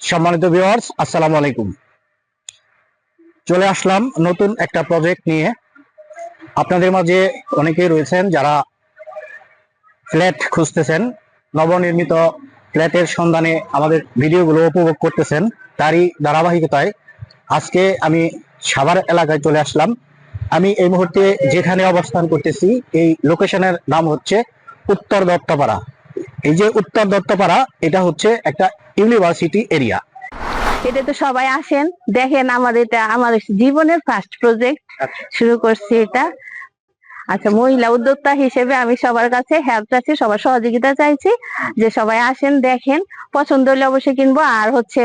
সম্মানিত ভিউয়ার্স আসসালামু আলাইকুম। চলে আসলাম নতুন একটা প্রজেক্ট নিয়ে। আপনাদের মাঝে অনেকেই রয়েছেন যারা ফ্ল্যাট খুঁজতেছেন, নবনির্মিত ফ্ল্যাটের সন্ধানে আমাদের ভিডিওগুলো উপভোগ করতেছেন তারই ধারাবাহিকতায় আজকে আমি সাভার এলাকায় চলে আসলাম। আমি এই মুহূর্তে যেখানে অবস্থান করতেছি, এই লোকেশনের নাম হচ্ছে উত্তর দত্তপাড়া। এই যে উত্তর দত্তপাড়া এটা হচ্ছে একটা ইউনিভার্সিটি এরিয়া এটা তো সবাই আসেন দেখেন আমাদের এটা আমাদের জীবনের ফার্স্ট প্রজেক্ট আচ্ছা। শুরু করছি এটা আচ্ছা মহিলা উদ্যোক্তা হিসেবে আমি সবার কাছে হেল্প চাইছি সবার সহযোগিতা চাইছি। যে সবাই আসেন দেখেন পছন্দ হলে অবশ্যই কিনবো। আর হচ্ছে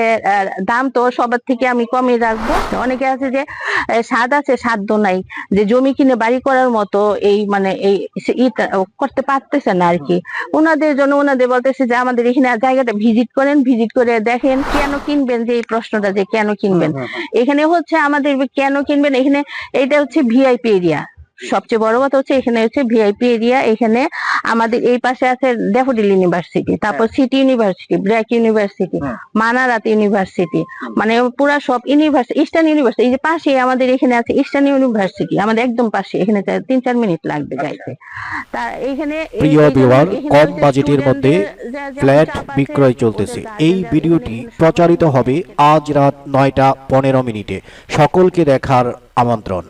দাম তো সবার থেকে আমি কমই রাখব। অনেকে আছে যে স্বাদ আছে সাধ্য নাই। যে জমি কিনে বাড়ি করার মতো এই মানে এই করতে পারতেছে না আর কি। ওনাদের জন্য ওনাদের বলতেছে যে আমাদের এখানে জায়গাটা ভিজিট করেন ভিজিট করে দেখেন কেন কিনবেন? যে এই প্রশ্নটা যে কেন কিনবেন? এখানে হচ্ছে আমাদের কেন কিনবেন? এখানে এটা হচ্ছে ভিআইপি এরিয়া সবচেয়ে বড় কথা হচ্ছে এখানে হচ্ছে ভিআইপি এরিয়া এখানে আমাদের এই পাশে আছে ড্যাফোডিল ইউনিভার্সিটি তারপর City University BRAC University. Manarat University মানে পুরা সব ইউনিভার্সিটি ইস্টার্ন ইউনিভার্সিটি এই যে পাশে আমাদের এখানে আছে ইস্টার্ন ইউনিভার্সিটি আমাদের একদম পাশে এখানে তিন চার মিনিট লাগবে যাইতে। তা এখানে প্রিয় ভিউয়ার কম বাজেটের মধ্যে ফ্ল্যাট বিক্রয় চলতেছে। এই ভিডিওটি প্রচারিত হবে আজ রাত নয়টা পনেরো মিনিটে। সকলকে দেখার আমন্ত্রণ।